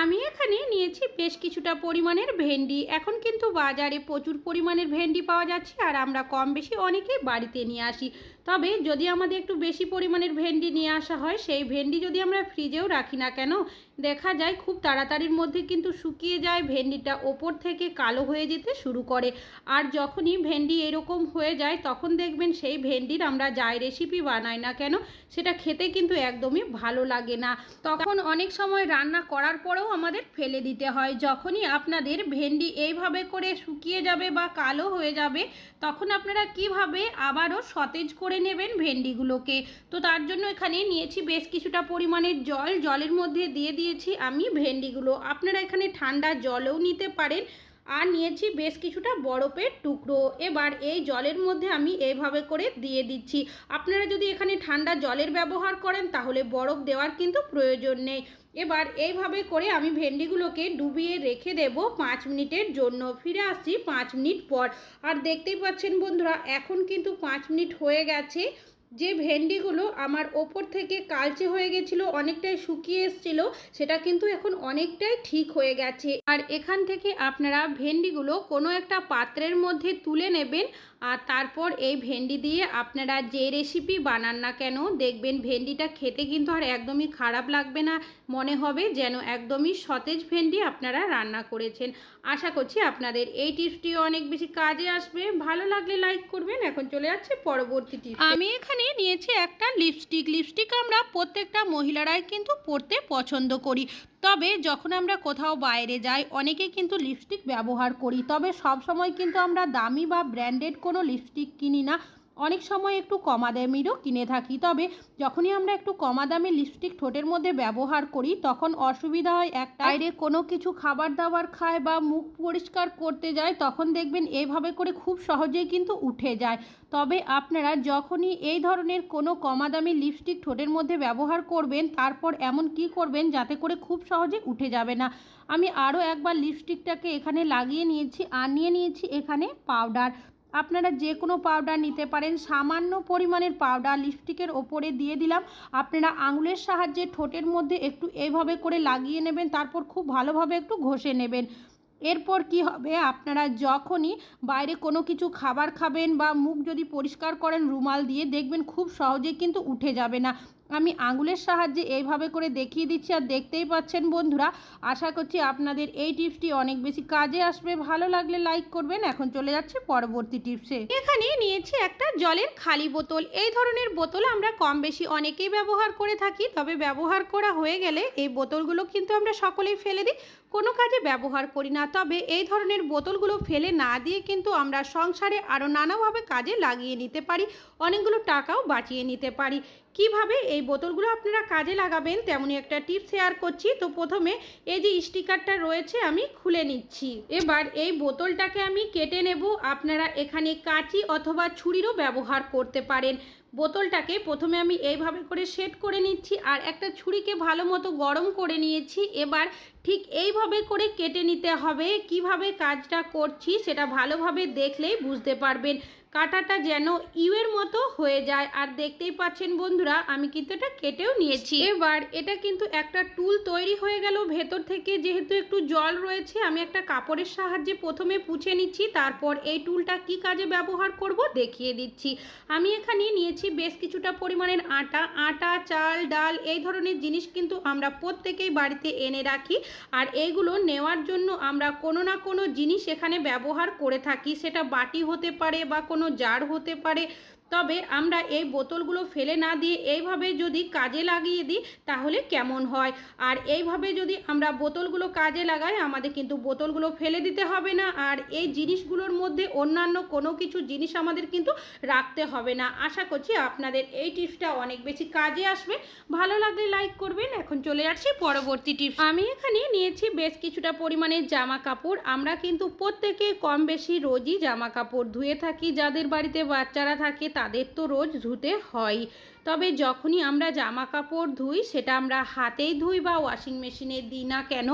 আমি এখানে নিয়েছি বেশ কিছুটা পরিমাণের ভেন্ডি। এখন কিন্তু বাজারে প্রচুর পরিমাণের ভেন্ডি পাওয়া যাচ্ছে আর আমরা কম বেশি অনেকেই বাড়িতে নিয়ে আসি। তবে যদি আমাদের একটু বেশি পরিমাণের ভেন্ডি নিয়ে আসা হয়, সেই ভেন্ডি যদি আমরা ফ্রিজেও রাখি না কেন দেখা যায় খুব তাড়াতাড়ির মধ্যে কিন্তু শুকিয়ে যায়, ভেন্ডিটা ওপর থেকে কালো হয়ে যেতে শুরু করে। আর যখনই ভেন্ডি এরকম হয়ে যায়, তখন দেখবেন সেই ভেন্ডির আমরা যাই রেসিপি বানাই না কেন, সেটা খেতে কিন্তু একদমই ভালো লাগে না। তখন অনেক সময় রান্না করার পরেও আমাদের ফেলে দিতে হয়। যখনই আপনাদের ভেন্ডি এইভাবে করে শুকিয়ে যাবে বা কালো হয়ে যাবে, তখন আপনারা কীভাবে আবারও সতেজ করে নেবেন ভেন্ডিগুলোকে? তো তার জন্য এখানে নিয়েছি বেশ কিছুটা পরিমাণের জল। জলের মধ্যে দিয়ে দিয়েছি আমি ভেন্ডিগুলো। আপনারা এখানে ঠান্ডা জলও নিতে পারেন আর নিয়েছি বেশ কিছুটা বরফের টুকরো। এবার এই জলের মধ্যে আমি এইভাবে করে দিয়ে দিচ্ছি। আপনারা যদি এখানে ঠান্ডা জলের ব্যবহার করেন তাহলে বরফ দেওয়ার কিন্তু প্রয়োজন নেই। এবার এইভাবে করে আমি ভেন্ডিগুলোকে ডুবিয়ে রেখে দেব পাঁচ মিনিটের জন্য। ফিরে আসছি পাঁচ মিনিট পর। আর দেখতেই পাচ্ছেন বন্ধুরা, এখন কিন্তু পাঁচ মিনিট হয়ে গেছে। যে ভেন্ডিগুলো আমার ওপর থেকে কালচে হয়ে গেছিল, অনেকটাই শুকিয়ে এসছিল, সেটা কিন্তু এখন অনেকটাই ঠিক হয়ে গেছে। আর এখান থেকে আপনারা ভেন্ডিগুলো কোনো একটা পাত্রের মধ্যে তুলে নেবেন আর তারপর এই ভেন্ডি দিয়ে আপনারা যে রেসিপি বানান না কেন, দেখবেন ভেন্ডিটা খেতে কিন্তু আর একদমই খারাপ লাগবে না, মনে হবে যেন একদমই সতেজ ভেন্ডি আপনারা রান্না করেছেন। আশা করছি আপনাদের এই টিপসটিও অনেক বেশি কাজে আসবে। ভালো লাগলে লাইক করবেন। এখন চলে যাচ্ছে পরবর্তী টিপস। আমি এখানে নিয়েছি একটা লিপস্টিক লিপস্টিক আমরা প্রত্যেকটা মহিলারাই কিন্তু পরতে পছন্দ করি। তবে যখন আমরা কোথাও বাইরে যাই অনেকে কিন্তু লিপস্টিক ব্যবহার করি। তবে সব সময় কিন্তু আমরা দামি বা ব্র্যান্ডেড কোনো লিপস্টিক কিনি না। অনেক সময় একটু কমা দামিরও কিনে থাকি। তবে যখনই আমরা একটু কমা দামি লিপস্টিক ঠোঁটের মধ্যে ব্যবহার করি, তখন অসুবিধা হয় একটা বাইরে কোনো কিছু খাবার দাবার খায় বা মুখ পরিষ্কার করতে যায়, তখন দেখবেন এইভাবে করে খুব সহজেই কিন্তু উঠে যায়। তবে আপনারা যখনই এই ধরনের কোনো কমা দামি লিপস্টিক ঠোঁটের মধ্যে ব্যবহার করবেন, তারপর এমন কি করবেন যাতে করে খুব সহজে উঠে যাবে না। আমি আরও একবার লিপস্টিকটাকে এখানে লাগিয়ে নিয়েছি আর নিয়ে নিয়েছি এখানে পাউডার আপনারা যে কোনো পাউডার নিতে পারেন। সামান্য পরিমাণের পাউডার লিপস্টিকের ওপরে দিয়ে দিলাম। আপনারা আঙুলের সাহায্যে ঠোঁটের মধ্যে একটু এইভাবে করে লাগিয়ে নেবেন, তারপর খুব ভালোভাবে একটু ঘষে নেবেন। এরপর কি হবে? আপনারা যখনই বাইরে কোনো কিছু খাবার খাবেন বা মুখ যদি পরিষ্কার করেন, রুমাল দিয়ে দেখবেন খুব সহজেই কিন্তু উঠে যাবে না। আমি আঙুলের সাহায্যে এইভাবে করে দেখিয়ে দিচ্ছি আর দেখতেই পাচ্ছেন বন্ধুরা, আশা করছি আপনাদের এই টিপসটি অনেক বেশি কাজে আসবে। ভালো লাগলে লাইক করবেন। এখন চলে যাচ্ছে পরবর্তী টিপসে। এখানে নিয়েছি একটা জলের খালি বোতল। এই ধরনের বোতল আমরা কম বেশি অনেকেই ব্যবহার করে থাকি, তবে ব্যবহার করা হয়ে গেলে এই বোতলগুলো কিন্তু আমরা সকলেই ফেলে দিই। কোনো কাজে ব্যবহার করি না। তবে এই ধরনের বোতলগুলো ফেলে না দিয়ে কিন্তু আমরা সংসারে আরও নানাভাবে কাজে লাগিয়ে নিতে পারি, অনেকগুলো টাকাও বাঁচিয়ে নিতে পারি। কীভাবে এই বোতলগুলো আপনারা কাজে লাগাবেন তেমনই একটা টিপস শেয়ার করছি। তো প্রথমে এই যে স্টিকারটা রয়েছে আমি খুলে নিচ্ছি। এবার এই বোতলটাকে আমি কেটে নেব। আপনারা এখানে কাঁচি অথবা ছুরিরও ব্যবহার করতে পারেন। বোতলটাকে প্রথমে আমি এইভাবে করে সেট করে নিচ্ছি আর একটা ছুরিকে ভালো মতো গরম করে নিয়েছি। এবার ঠিক এইভাবে করে কেটে নিতে হবে। কীভাবে কাজটা করছি সেটা ভালোভাবে দেখলেই বুঝতে পারবেন। কাটাটা যেন ইউয়ের মতো হয়ে যায়। আর দেখতেই পাচ্ছেন বন্ধুরা, আমি কিন্তু এটা কেটেও নিয়েছি। এবার এটা কিন্তু একটা টুল তৈরি হয়ে গেল ভেতর থেকে। যেহেতু একটু জল রয়েছে, আমি একটা কাপড়ের সাহায্যে প্রথমে পুছে নিচ্ছি। তারপর এই টুলটা কি কাজে ব্যবহার করব দেখিয়ে দিচ্ছি। আমি এখানে নিয়েছি বেশ কিছুটা পরিমাণের আটা। আটা, চাল, ডাল এই ধরনের জিনিস কিন্তু আমরা প্রত্যেকেই বাড়িতে এনে রাখি। আর এইগুলো নেওয়ার জন্য আমরা কোনো না কোনো জিনিস এখানে ব্যবহার করে থাকি। সেটা বাটি হতে পারে বা কোনো জার হতে পারে। তবে আমরা এই বোতলগুলো ফেলে না দিয়ে এইভাবে যদি কাজে লাগিয়ে দিই, তাহলে কেমন হয়? আর এইভাবে যদি আমরা বোতলগুলো কাজে লাগাই, আমাদের কিন্তু বোতলগুলো ফেলে দিতে হবে না। আর এই জিনিসগুলোর মধ্যে অন্যান্য কোনো কিছু জিনিস আমাদের কিন্তু রাখতে হবে না। আশা করছি আপনাদের এই টিপসটা অনেক বেশি কাজে আসবে। ভালো লাগলে লাইক করবেন। এখন চলে যাচ্ছি পরবর্তী টিপস। আমি এখানে নিয়েছি বেশ কিছুটা পরিমাণে জামা কাপড়। আমরা কিন্তু প্রত্যেকে কম বেশি রোজই জামা কাপড় ধুয়ে থাকি। যাদের বাড়িতে বাচ্চারা থাকে তাদের তো রোজ ধুতে হয়। তবে যখনই আমরা জামা কাপড় ধুই, সেটা আমরা হাতেই ধুই বা ওয়াশিং মেশিনে দিই না কেন,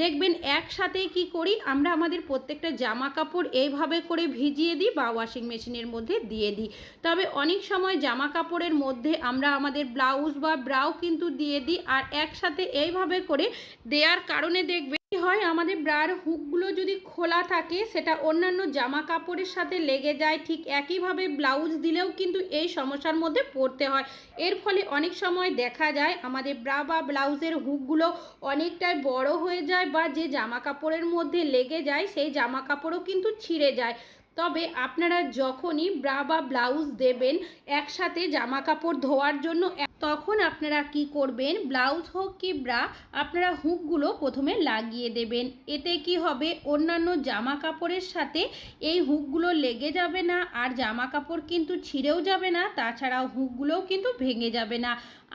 দেখবেন একসাথেই কি করি, আমরা আমাদের প্রত্যেকটা জামা কাপড় এইভাবে করে ভিজিয়ে দিই বা ওয়াশিং মেশিনের মধ্যে দিয়ে দিই। তবে অনেক সময় জামা কাপড়ের মধ্যে আমরা আমাদের ব্লাউজ বা ব্রাউ কিন্তু দিয়ে দিই আর একসাথে এইভাবে করে দেওয়ার কারণে দেখবে হয়, আমাদের ব্রার হুকগুলো যদি খোলা থাকে, সেটা অন্যান্য জামা কাপড়ের সাথে লেগে যায়, ঠিক একইভাবে ব্লাউজ দিলেও কিন্তু এই সমস্যার মধ্যে পড়তে হয়। এর ফলে অনেক সময় দেখা যায় আমাদের ব্রা বা ব্লাউজের হুকগুলো অনেকটাই বড় হয়ে যায় বা যে জামা কাপড়ের মধ্যে লেগে যায়, সেই জামা কাপড়ও কিন্তু ছিঁড়ে যায়। তবে আপনারা যখনই ব্রা বা ব্লাউজ দেবেন একসাথে জামা কাপড় ধোয়ার জন্য, তখন আপনারা কি করবেন? ব্লাউজ হোক কি ব্রা, আপনারা হুকগুলো প্রথমে লাগিয়ে দেবেন। এতে কি হবে? অন্যান্য জামা কাপড়ের সাথে এই হুকগুলো লেগে যাবে না, আর জামা কাপড় কিন্তু ছিঁড়েও যাবে না, তাছাড়াও হুকগুলোও কিন্তু ভেঙে যাবে না।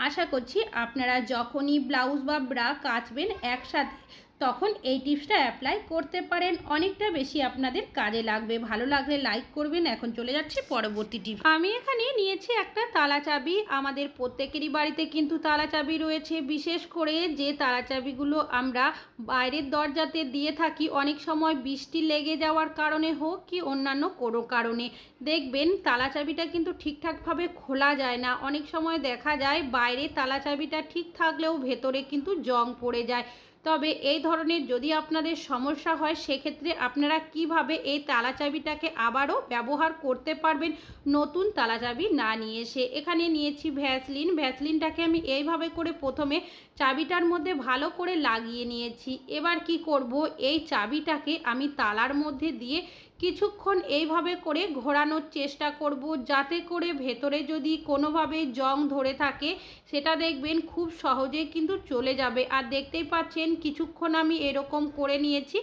আশা করছি আপনারা যখনই ব্লাউজ বা ব্রা কাচবেন একসাথে তখন এই টিপসটা অ্যাপ্লাই করতে পারেন। অনেকটা বেশি আপনাদের কাজে লাগবে। ভালো লাগলে লাইক করবেন। এখন চলে যাচ্ছি পরবর্তী টিপস আমি এখানে নিয়েছি একটা তালা চাবি আমাদের প্রত্যেকেরই বাড়িতে কিন্তু তালা চাবি রয়েছে। বিশেষ করে যে তালা চাবিগুলো আমরা বাইরের দরজাতে দিয়ে থাকি, অনেক সময় বৃষ্টি লেগে যাওয়ার কারণে হোক কি অন্যান্য কোনো কারণে। দেখবেন তালা চাবিটা কিন্তু ঠিকঠাকভাবে খোলা যায় না। অনেক সময় দেখা যায় বাইরে তালা চাবিটা ঠিক থাকলেও ভেতরে কিন্তু জং পড়ে যায়। তবে এই ধরনের যদি আপনাদের সমস্যা হয়, সেক্ষেত্রে আপনারা কীভাবে এই তালা চাবিটাকে আবারও ব্যবহার করতে পারবেন? নতুন তালা চাবি না নিয়ে এসে। এখানে নিয়েছি ভ্যাসলিন। ভ্যাসলিনটাকে আমি এইভাবে করে প্রথমে চাবিটার মধ্যে ভালো করে লাগিয়ে নিয়েছি। এবার কি করব? এই চাবিটাকে আমি তালার মধ্যে দিয়ে কিছুক্ষণ এইভাবে করে ঘোরানোর চেষ্টা করব, যাতে করে ভেতরে যদি কোনোভাবে জং ধরে থাকে, সেটা দেখবেন খুব সহজে কিন্তু চলে যাবে। আর দেখতেই পাচ্ছেন, কিছুক্ষণ আমি এরকম করে নিয়েছি।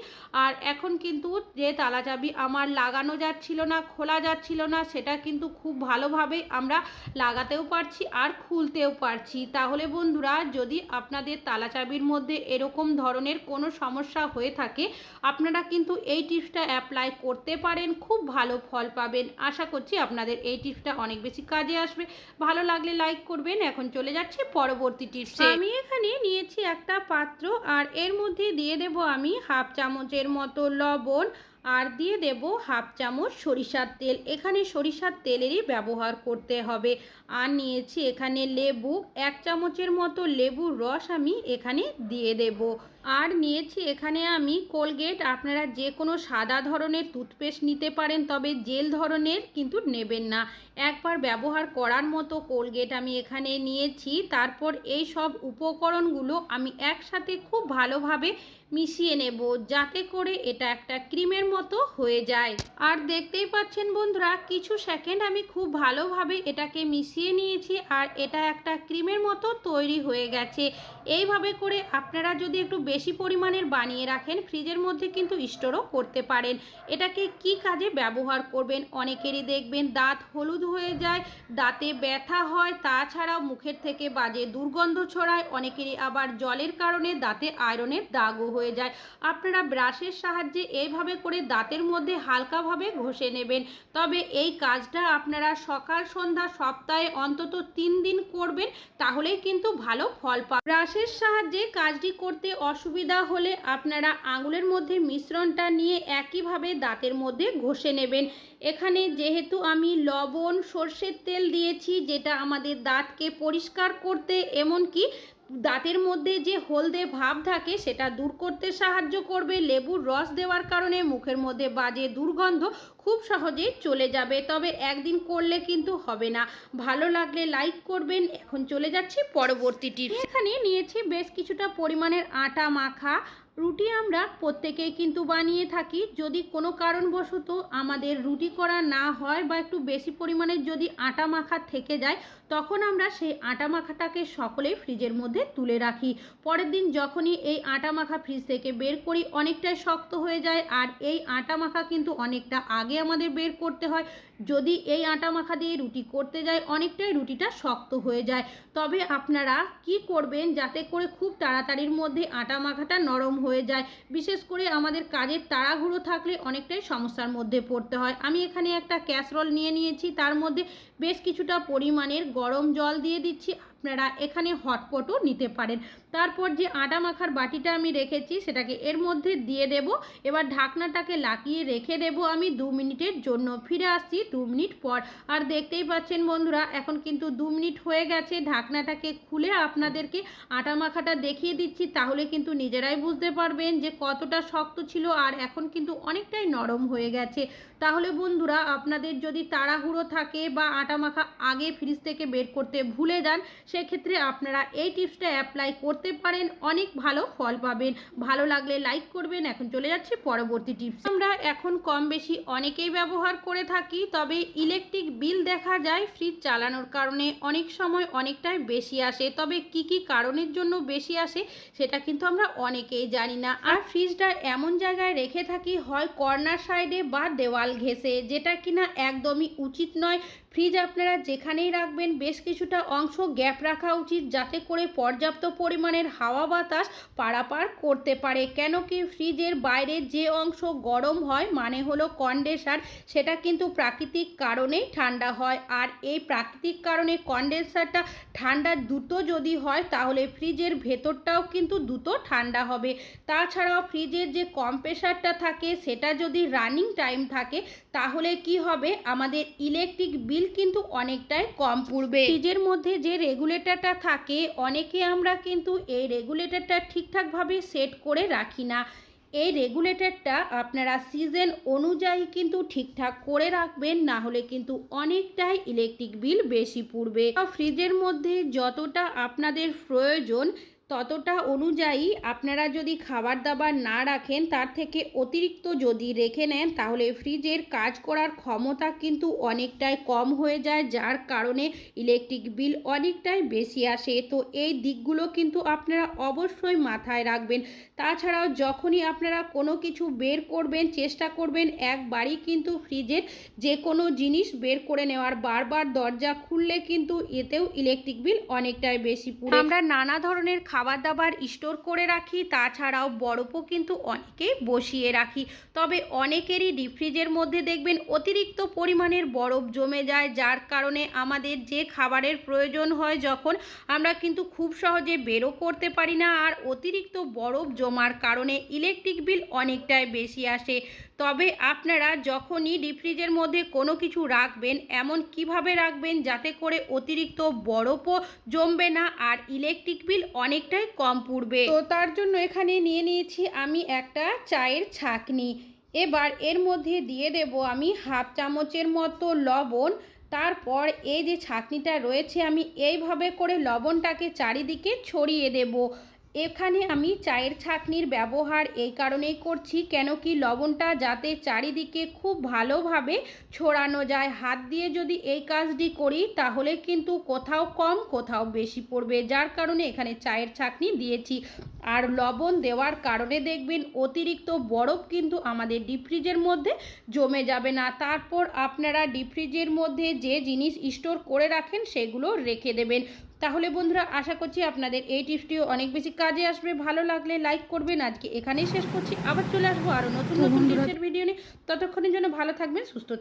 আর এখন কিন্তু যে তালা চাবি আমার লাগানো যাচ্ছিল না, খোলা যাচ্ছিল না, সেটা কিন্তু খুব ভালোভাবে আমরা লাগাতেও পারছি আর খুলতেও পারছি। তাহলে বন্ধুরা, যদি আপনাদের তালা চাবির মধ্যে এরকম ধরনের কোনো সমস্যা হয়ে থাকে, আপনারা কিন্তু এই টিপসটা অ্যাপ্লাই করতে পারেন, খুব ভালো ফল পাবেন। আশা করছি আপনাদের এই টিপসটা অনেক বেশি কাজে আসবে। ভালো লাগলে লাইক করবেন। এখন চলে যাচ্ছে পরবর্তী টিপসে। আমি এখানে নিয়েছি একটা পাত্র আর এর মধ্যে দিয়ে দেব আমি হাফ চামচের মতো লবণ আর দিয়ে দেব হাফ চামচ সরিষার তেল। এখানে সরিষার তেলেরই ব্যবহার করতে হবে। আর নিয়েছি এখানে লেবু। এক চামচের মতো লেবুর রস আমি এখানে দিয়ে দেব। আর নিয়েছি এখানে আমি কোলগেট। আপনারা যে কোনো সাদা ধরনের টুথপেস্ট নিতে পারেন, তবে জেল ধরনের কিন্তু নেবেন না। একবার ব্যবহার করার মতো কোলগেট আমি এখানে নিয়েছি। তারপর এই সব উপকরণগুলো আমি একসাথে খুব ভালোভাবে মিশিয়ে নেব, যাতে করে এটা একটা ক্রিমের মতো হয়ে যায়। আর দেখতেই পাচ্ছেন বন্ধুরা, কিছু সেকেন্ড আমি খুব ভালোভাবে এটাকে মিশিয়ে নিয়েছি আর এটা একটা ক্রিমের মতো তৈরি হয়ে গেছে। এইভাবে করে আপনারা যদি একটু বেশি পরিমাণের বানিয়ে রাখেন, ফ্রিজের মধ্যে কিন্তু স্টোরও করতে পারেন। এটাকে কি কাজে ব্যবহার করবেন? অনেকেরই দেখবেন দাঁত হলুদ হয়ে যায়, দাঁতে ব্যথা হয়, তাছাড়াও মুখের থেকে বাজে দুর্গন্ধ ছড়ায়, অনেকেরই আবার জলের কারণে দাঁতে আয়রনের দাগও হয়ে যায়। আপনারা ব্রাশের সাহায্যে এইভাবে করে দাঁতের মধ্যে হালকাভাবে ঘষে নেবেন। তবে এই কাজটা আপনারা সকাল, সন্ধ্যা সপ্তাহে অন্তত তিন দিন করবেন, তাহলেই কিন্তু ভালো ফল পাবেন। ব্রাশের সাহায্যে কাজটি করতে অসুবিধা হলে আপনারা আঙুলের মধ্যে মিশ্রণটা নিয়ে একইভাবে দাঁতের মধ্যে ঘষে নেবেন। এখানে যেহেতু আমি লবণ, সর্ষের তেল দিয়েছি, যেটা আমাদের দাঁতকে পরিষ্কার করতে, এমনকি দাঁতের মধ্যে যে হলদে ভাব থাকে, সেটা দূর করতে সাহায্য করবে। লেবুর রস দেওয়ার কারণে মুখের মধ্যে বাজে দুর্গন্ধ খুব সহজেই চলে যাবে। তবে একদিন করলে কিন্তু হবে না। ভালো লাগলে লাইক করবেন। এখন চলে যাচ্ছি পরবর্তীটির এখানে নিয়েছি বেশ কিছুটা পরিমাণের আটা মাখা। রুটি আমরা প্রত্যেকেই কিন্তু বানিয়ে থাকি। যদি কোনো কারণবশত আমাদের রুটি করা না হয় বা একটু বেশি পরিমাণে যদি আটা মাখা থেকে যায়, তখন আমরা সেই আটা মাখাটাকে সকলেই ফ্রিজের মধ্যে তুলে রাখি। পরের দিন যখনই এই আটা মাখা ফ্রিজ থেকে বের করি, অনেকটাই শক্ত হয়ে যায় আর এই আটা মাখা কিন্তু অনেকটা আগে আমাদের বের করতে হয়। যদি এই আটা মাখা দিয়ে রুটি করতে যায় অনেকটাই রুটিটা শক্ত হয়ে যায়। তবে আপনারা কি করবেন যাতে করে খুব তাড়াতাড়ির মধ্যে আটা মাখাটা নরম হয়ে যায়। বিশেষ করে আমাদের কাজের তাড়াহুড়ো থাকলে অনেকটাই সমস্যার মধ্যে পড়তে হয়। আমি এখানে একটা ক্যাসরল নিয়ে নিয়েছি। তার মধ্যে বেশ কিছুটা পরিমাণের গরম জল দিয়ে দিচ্ছি। আপনারা এখানে হটপটও নিতে পারেন। তারপর যে আটা মাখার বাটিটা আমি রেখেছি, সেটাকে এর মধ্যে দিয়ে দেব। এবার ঢাকনাটাকে লাগিয়ে রেখে দেব আমি দু মিনিটের জন্য। ফিরে আসছি দু মিনিট পর। আর দেখতেই পাচ্ছেন বন্ধুরা, এখন কিন্তু দু মিনিট হয়ে গেছে। ঢাকনাটাকে খুলে আপনাদেরকে আটা মাখাটা দেখিয়ে দিচ্ছি, তাহলে কিন্তু নিজেরাই বুঝতে পারবেন যে কতটা শক্ত ছিল আর এখন কিন্তু অনেকটাই নরম হয়ে গেছে। তাহলে বন্ধুরা, আপনাদের যদি তাড়াহুড়ো থাকে বা আটা মাখা আগে ফ্রিজ থেকে বের করতে ভুলে যান সেক্ষেত্রে আপনারা এই টিপসটা অ্যাপ্লাই করতে পারেন। অনেক ভালো ফল পাবেন। ভালো লাগলে লাইক করবেন। এখন চলে যাচ্ছি পরবর্তী টিপস। আমরা এখন কম বেশি অনেকেই ব্যবহার করে থাকি, তবে ইলেকট্রিক বিল দেখা যায় ফ্রিজ চালানোর কারণে। অনেক সময় অনেকটাই বেশি আসে, তবে কি কি কারণের জন্য বেশি আসে সেটা কিন্তু আমরা অনেকেই জানি না। আর ফ্রিজটা এমন জায়গায় রেখে থাকি, হয় কর্নার সাইডে বা দেওয়াল ঘেঁষে, যেটা কিনা একদমই উচিত নয়। ফ্রিজ আপনারা যেখানেই রাখবেন, বেশ কিছুটা অংশ গ্যাপ রাখা উচিত যাতে করে পর্যাপ্ত পরিমাণের হাওয়া বাতাস পারাপার করতে পারে। কেন কি ফ্রিজের বাইরে যে অংশ গরম হয় মানে হলো কন্ডেন্সার সেটা কিন্তু প্রাকৃতিক কারণেই ঠান্ডা হয়। আর এই প্রাকৃতিক কারণে কন্ডেন্সারটা ঠান্ডা দ্রুত যদি হয়, তাহলে ফ্রিজের ভেতরটাও কিন্তু দ্রুত ঠান্ডা হবে। তাছাড়াও ফ্রিজের যে কম্প্রেসারটা থাকে, সেটা যদি রানিং টাইম থাকে, তাহলে কি হবে? আমাদের ইলেকট্রিক বিল কিন্তু অনেকটাই কম পড়বে। ফ্রিজের মধ্যে যে রেগুলেটরটা থাকে, অনেকে আমরা কিন্তু এই রেগুলেটরটা ঠিকঠাকভাবে সেট করে রাখি না। এই রেগুলেটরটা আপনারা সিজন অনুযায়ী কিন্তু ঠিকঠাক করে রাখবেন, না হলে কিন্তু অনেকটাই ইলেকট্রিক বিল বেশি পড়বে। ফ্রিজের মধ্যে যতটা আপনাদের প্রয়োজন ততটা অনুযায়ী আপনারা যদি খাবার দাবার না রাখেন, তার থেকে অতিরিক্ত যদি রেখে নেন, তাহলে ফ্রিজের কাজ করার ক্ষমতা কিন্তু অনেকটাই কম হয়ে যায়, যার কারণে ইলেকট্রিক বিল অনেকটাই বেশি আসে। তো এই দিকগুলো কিন্তু আপনারা অবশ্যই মাথায় রাখবেন। তাছাড়াও যখনই আপনারা কোনো কিছু বের করবেন, চেষ্টা করবেন একবারই কিন্তু ফ্রিজের যে কোনো জিনিস বের করে নেওয়ার। বারবার দরজা খুললে কিন্তু এতেও ইলেকট্রিক বিল অনেকটাই বেশি আমরা নানা ধরনের খাবার দাবার স্টোর করে রাখি, তাছাড়াও বরফও কিন্তু অনেকেই বসিয়ে রাখি। তবে অনেকেরই ডিপ ফ্রিজের মধ্যে দেখবেন অতিরিক্ত পরিমাণের বরফ জমে যায়, যার কারণে আমাদের যে খাবারের প্রয়োজন হয় যখন আমরা কিন্তু খুব সহজে বেরো করতে পারি না, আর অতিরিক্ত বরফ জমার কারণে ইলেকট্রিক বিল অনেকটাই বেশি আসে। তবে আপনারা যখনই ডিপ ফ্রিজের মধ্যে কোনো কিছু রাখবেন, এমন কীভাবে রাখবেন যাতে করে অতিরিক্ত বরফও জমবে না আর ইলেকট্রিক বিল অনেকটাই কম পড়বে? তো তার জন্য এখানে নিয়ে নিয়েছি আমি একটা চায়ের ছাকনি। এবার এর মধ্যে দিয়ে দেব আমি হাফ চামচের মতো লবণ। তারপর এই যে ছাকনিটা রয়েছে, আমি এইভাবে করে লবণটাকে চারিদিকে ছড়িয়ে দেব। এখানে আমি চায়ের ছাকনির ব্যবহার এই কারণেই করছি, কেন কি লবণটা যাতে চারিদিকে খুব ভালোভাবে ছড়ানো যায়। হাত দিয়ে যদি এই কাজটি করি, তাহলে কিন্তু কোথাও কম, কোথাও বেশি পড়বে। যার কারণে এখানে চায়ের ছাকনি দিয়েছি। আর লবণ দেওয়ার কারণে দেখবেন অতিরিক্ত বরফ কিন্তু আমাদের ডিপ ফ্রিজের মধ্যে জমে যাবে না। তারপর আপনারা ডিপ ফ্রিজের মধ্যে যে জিনিস স্টোর করে রাখেন, সেগুলো রেখে দেবেন। তাহলে বন্ধুরা আশা করছি আপনাদের এই টিপসটিও অনেক বেশি কাজে আসবে। ভালো লাগলে লাইক করবেন। আজকে এখানেই শেষ করছি। আবার চলে আসব আরও নতুন নতুন টিপসের ভিডিও নিয়ে। ততক্ষণের জন্য ভালো থাকবেন সুস্থ থাকবেন।